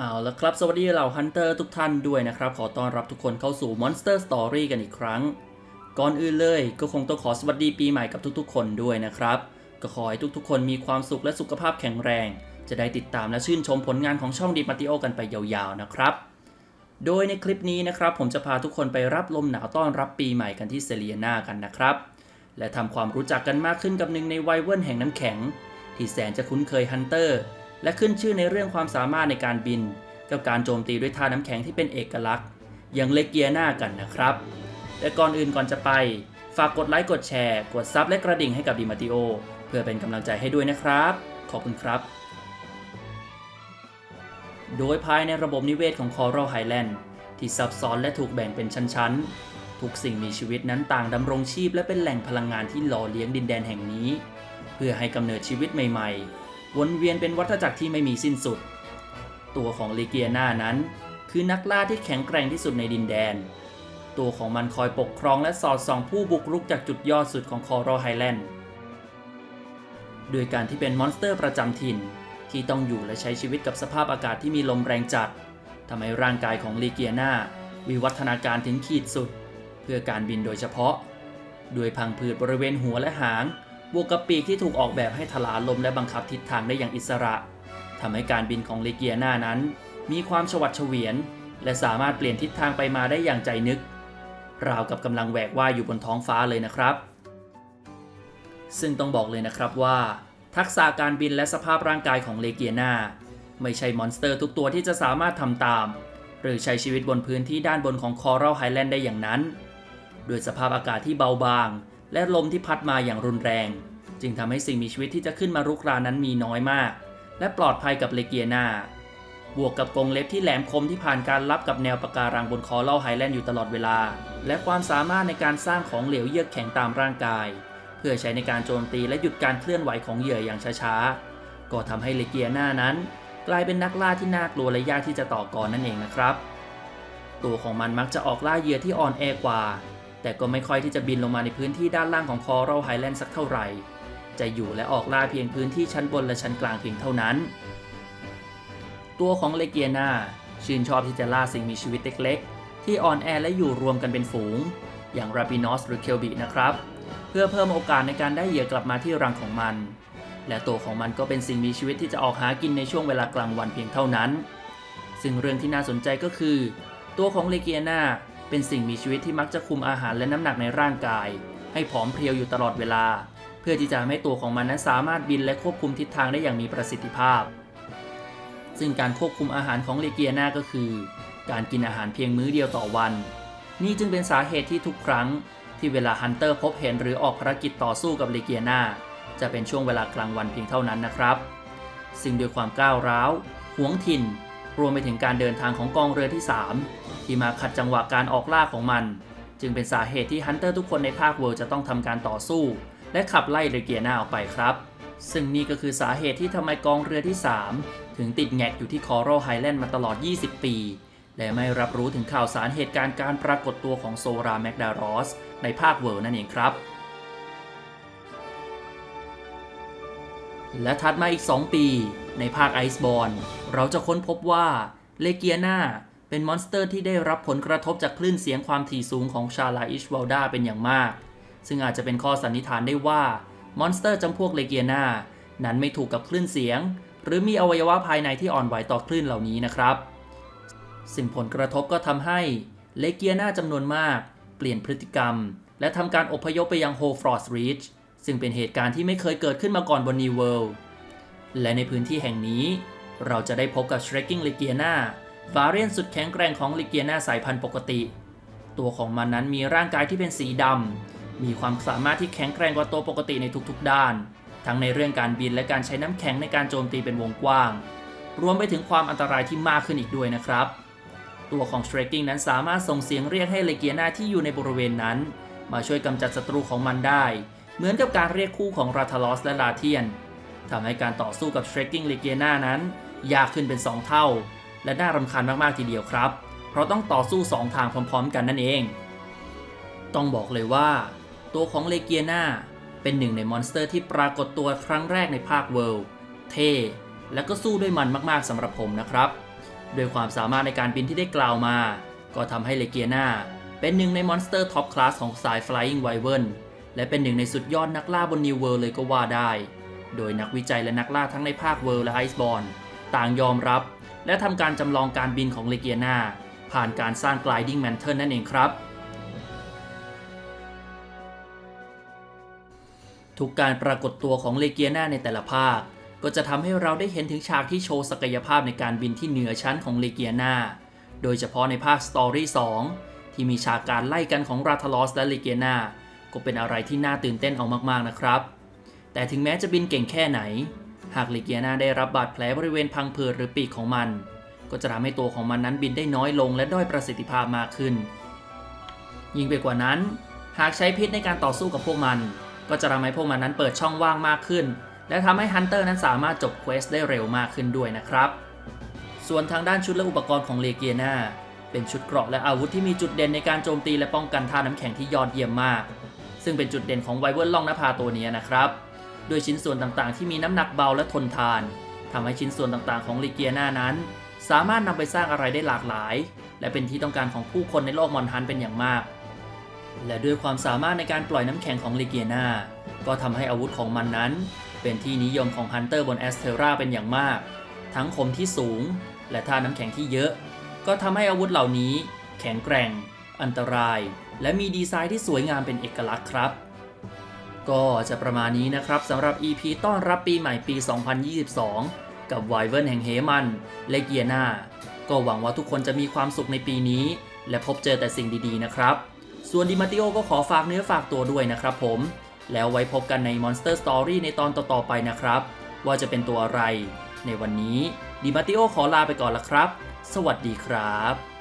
เอาละครับ สวัสดีเหล่าฮันเตอร์ทุกท่านด้วยนะครับ ขอต้อนรับทุกคนเข้าสู่ Monster Story กันอีกครั้ง ก่อนอื่นเลยก็คงต้องขอสวัสดีปีใหม่กับทุกๆ คนด้วยนะครับ ก็ขอให้ทุกๆ คนมีความสุขและสุขภาพแข็งแรง จะได้ติดตามและชื่นชมผลงานของช่องดีมาติโอกันไปยาวๆนะครับ โดยในคลิปนี้นะครับ ผมจะพาทุกคนไปรับลมหนาวต้อนรับปีใหม่กันที่เซเลียนากันนะครับ และทำความรู้จักกันมากขึ้นกับหนึ่งในไวเวิร์นแห่งน้ำแข็ง ที่แสนจะคุ้นเคยฮันเตอร์ และขึ้นชื่อในเรื่องความสามารถในการบิน กับการโจมตีด้วยท่าน้ำแข็งที่เป็นเอกลักษณ์ อย่างเลเกียนากันนะครับ แต่ก่อนอื่นก่อนจะไป ฝากกดไลค์กดแชร์ กดซับและกระดิ่งให้กับดีมาติโอเพื่อเป็นกำลังใจให้ด้วยนะครับ ขอบคุณครับ โดยภายในระบบนิเวศของ Coral Highland ที่ซับซ้อนและถูกแบ่งเป็นชั้นๆ ทุกสิ่งมีชีวิตนั้นต่างดำรงชีพและเป็นแหล่งพลังงานที่หล่อเลี้ยงดินแดนแห่งนี้ เพื่อให้กำเนิดชีวิตใหม่ๆ วนเวียนเป็นวัฏจักรที่ไม่มีสิ้นสุด ตัวของลีเกียนานั้น คือนักล่าที่แข็งแกร่งที่สุดในดินแดน ตัวของมันคอยปกครองและสอดส่องผู้บุกรุกจากจุดยอดสุดของคอร a ไฮแลนด์โดยการที่เป็นมอนสเตอร์ประจำถิ่น ที่ต้องอยู่และใช้ชีวิตกับสภาพอากาศที่มีลมแรงจัดทำให้ร่างกายของลีเกียนาวิวัฒนาการถึงขีดสุด เพื่อการบินโดยเฉพาะ ด้วยพังผืดบริเวณหัวและหาง บวกกับปีกที่ถูกออกแบบให้ถลาลมและบังคับทิศทางได้อย่างอิสระทำให้การบินของเลเกียนานั้น มีความฉวัดเฉวียน และสามารถเปลี่ยนทิศทางไปมาได้อย่างใจนึก ราวกับกำลังแหวกว่ายอยู่บนท้องฟ้าเลยนะครับ ซึ่งต้องบอกเลยนะครับว่า ทักษะการบินและสภาพร่างกายของเลเกียนาไม่ใช่มอนสเตอร์ทุกตัวที่จะสามารถทำตาม หรือใช้ชีวิตบนพื้นที่ด้านบนของคอรัลไฮแลนด์ได้อย่างนั้น ด้วยสภาพอากาศที่เบาบาง และลมที่พัดมาอย่างรุนแรง จึงทำให้สิ่งมีชีวิตที่จะขึ้นมารุกรานนั้นมีน้อยมาก และปลอดภัยกับเลเกียนา บวกกับกรงเล็บที่แหลมคมที่ผ่านการรับกับแนวปะการังบนคอรัลไฮแลนด์อยู่ตลอดเวลา และความสามารถในการสร้างของเหลวเยือกแข็งตามร่างกาย เพื่อใช้ในการโจมตีและหยุดการเคลื่อนไหวของเหยื่ออย่างช้าๆ ก็ทำให้เลเกียนานั้น กลายเป็นนักล่าที่น่ากลัวและยากที่จะต่อกรนั่นเองนะครับ ตัวของมันมักจะออกล่าเหยื่อที่อ่อนแอกว่า แต่ก็ไม่ค่อยที่จะบินลงมาในพื้นที่ด้านล่างของคอรัลไฮแลนด์สักเท่าไหร่ จะอยู่และออกล่าเพียงพื้นที่ชั้นบนและชั้นกลางเพียงเท่านั้น ตัวของเลเกียนาชื่นชอบที่จะล่าสิ่งมีชีวิตเล็กๆ ที่อ่อนแอและอยู่รวมกันเป็นฝูง อย่างราปินอสหรือเคลบินะครับ เพื่อเพิ่มโอกาสในการได้เหยื่อกลับมาที่รังของมัน และตัวของมันก็เป็นสิ่งมีชีวิตที่จะออกหากินในช่วงเวลากลางวันเพียงเท่านั้น ซึ่งเรื่องที่น่าสนใจก็คือ ตัวของเลเกียนา เป็นสิ่งมีชีวิตที่มักจะคุมอาหารและน้ำหนักในร่างกาย ให้ผอมเพรียวอยู่ตลอดเวลา เพื่อที่จะให้ตัวของมันนั้นสามารถบินและควบคุมทิศทางได้อย่างมีประสิทธิภาพ ซึ่งการควบคุมอาหารของเลเกียนาก็คือ การกินอาหารเพียงมื้อเดียวต่อวัน นี่จึงเป็นสาเหตุที่ทุกครั้ง ที่เวลาฮันเตอร์พบเห็นหรือออกภารกิจต่อสู้กับเลเกียนาจะเป็นช่วงเวลากลางวันเพียงเท่านั้นนะครับสิ่งด้วยความก้าวร้าวหวงถิ่น รวมไปถึงการเดินทางของกองเรือที่ 3 ที่มาขัดจังหวะการออกล่าของมัน จึงเป็นสาเหตุที่ฮันเตอร์ทุกคนในภาคเวิลด์จะต้องทำการต่อสู้ และขับไล่เลเกียนาออกไปครับ ซึ่งนี่ก็คือสาเหตุที่ทำไมกองเรือที่ 3 ถึงติดแงกอยู่ที่คอรัลไฮแลนด์มาตลอด 20 ปี และไม่รับรู้ถึงข่าวสารเหตุการณ์การปรากฏตัวของโซราแมกดารอสในภาคเวิลด์นั่นเองครับ และถัดมาอีก 2 ปี ในภาคไอซ์บอลเราจะค้นพบว่าเลเกียนาเป็นมอนสเตอร์ที่ได้รับผลกระทบจากคลื่นเสียงความถี่สูงของชาลาอิชว a ลดาเป็นอย่างมาก ซึ่งอาจจะเป็นข้อสันนิษฐานได้ว่ามอนสเตอร์จำพวกเลเกียนานั้นไม่ถูกกับคลื่นเสียง หรือมีอวัยวะภายในที่อ่อนไหวต่อคลื่นเหล่านี้นะครับ ซึ่งผลกระทบก็ทำให้เลเกียนาจำนวนมาก เปลี่ยนพฤติกรรม และทำการอพยพไปยังโฮฟรอสรีช ซึ่งเป็นเหตุการณ์ที่ไม่เคยเกิดขึ้นมาก่อนบนนิวเวิลด์และในพื้นที่แห่งนี้ เราจะได้พบกับ Shrinking l e g i a n a วาเรียนสุดแข็งแกร่งของ l e g i a n a สายพันธุ์ปกติ ตัวของมันนั้นมีร่างกายที่เป็นสีดำ มีความสามารถที่แข็งแกร่งกว่าตัวปกติในทุกๆ ด้าน ทั้งในเรื่องการบินและการใช้น้ำแข็งในการโจมตีเป็นวงกว้าง รวมไปถึงความอันตรายที่มากขึ้นอีกด้วยนะครับ ตัวของ Shrinking นั้นสามารถส่งเสียงเรียกให้ l e g i a n a ที่อยู่ในบริเวณนั้น มาช่วยกำจัดศัตรูของมันได้ เหมือนกับการเรียกคู่ของราทาลอสและลาเทียนทำให้การต่อสู้กับ Shrinking l e g i a n a นั้น ยากขึ้นเป็น 2 เท่า และน่ารำคาญมากๆทีเดียวครับ เพราะต้องต่อสู้ 2 ทางพร้อมๆ กันนั่นเอง ต้องบอกเลยว่า ตัวของเลเกียนาเป็นหนึ่งในมอนสเตอร์ที่ปรากฏตัวครั้งแรกในภาคเวิลด์เท่และก็สู้ด้วยมันมากๆสำหรับผมนะครับด้วยความสามารถในการบินที่ได้กล่าวมา ก็ทำให้เลเกียนาเป็นหนึ่งในมอนสเตอร์ท็อปคลาสของสาย Flying Wyvern และเป็นหนึ่งในสุดยอดนักล่าบน New World เลยก็ว่าได้ โดยนักวิจัยและนักล่าทั้งในภาค World และ Iceborne ต่างยอมรับ และทำการจำลองการบินของเลเกียนาผ่านการสร้าง Gliding Mantle นั่นเองครับ ทุกการปรากฏตัวของเลเกียนาในแต่ละภาค ก็จะทำให้เราได้เห็นถึงฉากที่โชว์ศักยภาพในการบินที่เหนือชั้นของเลเกียนาโดยเฉพาะในภาค Story 2 ที่มีฉากการไล่กันของราทลอสและเลเกียนา ก็เป็นอะไรที่น่าตื่นเต้นเอามากๆนะครับ แต่ถึงแม้จะบินเก่งแค่ไหน หากเลเกียนาได้รับบาดแผลบริเวณพังผืดหรือปีกของมัน ก็จะทำให้ตัวของมันนั้นบินได้น้อยลงและด้อยประสิทธิภาพมากขึ้น ยิ่งไปกว่านั้น หากใช้พิษในการต่อสู้กับพวกมัน ก็จะทำให้พวกมันนั้นเปิดช่องว่างมากขึ้น และทำให้ฮันเตอร์นั้นสามารถจบเควสได้เร็วมากขึ้นด้วยนะครับส่วนทางด้านชุดและอุปกรณ์ของเลเกียนาเป็นชุดเกราะและอาวุธที่มีจุดเด่นในการโจมตีและป้องกันท่าน้ำแข็งที่ยอดเยี่ยมมาก ซึ่งเป็นจุดเด่นของไวเวิร์นล่องนภาตัวนี้นะครับโดยชิ้นส่วนต่างๆ ที่มีน้ำหนักเบาและทนทานทำให้ชิ้นส่วนต่างๆ ของเลเกียนานั้น สามารถนำไปสร้างอะไรได้หลากหลาย และเป็นที่ต้องการของผู้คนในโลกมอนฮันเป็นอย่างมาก และด้วยความสามารถในการปล่อยน้ำแข็งของเลเกียนาก็ทำให้อาวุธของมันนั้น เป็นที่นิยมของฮันเตอร์บนแอสเทราเป็นอย่างมาก ทั้งคมที่สูง และท่าน้ำแข็งที่เยอะ ก็ทำให้อาวุธเหล่านี้ แข็งแกร่ง อันตราย และมีดีไซน์ที่สวยงามเป็นเอกลักษณ์ครับ ก็จะประมาณนี้นะครับสำหรับ EP ต้อนรับปีใหม่ปี 2022 กับไวเวิร์นแห่งเฮมันเลเกียนาก็หวังว่าทุกคนจะมีความสุขในปีนี้ และพบเจอแต่สิ่งดีๆนะครับ ส่วนดิมาติโอก็ขอฝากเนื้อฝากตัวด้วยนะครับผม แล้วไว้พบกันใน Monster Story ในตอนต่อๆไปนะครับ ว่าจะเป็นตัวอะไร ในวันนี้ดิมาติโอขอลาไปก่อนละครับ สวัสดีครับ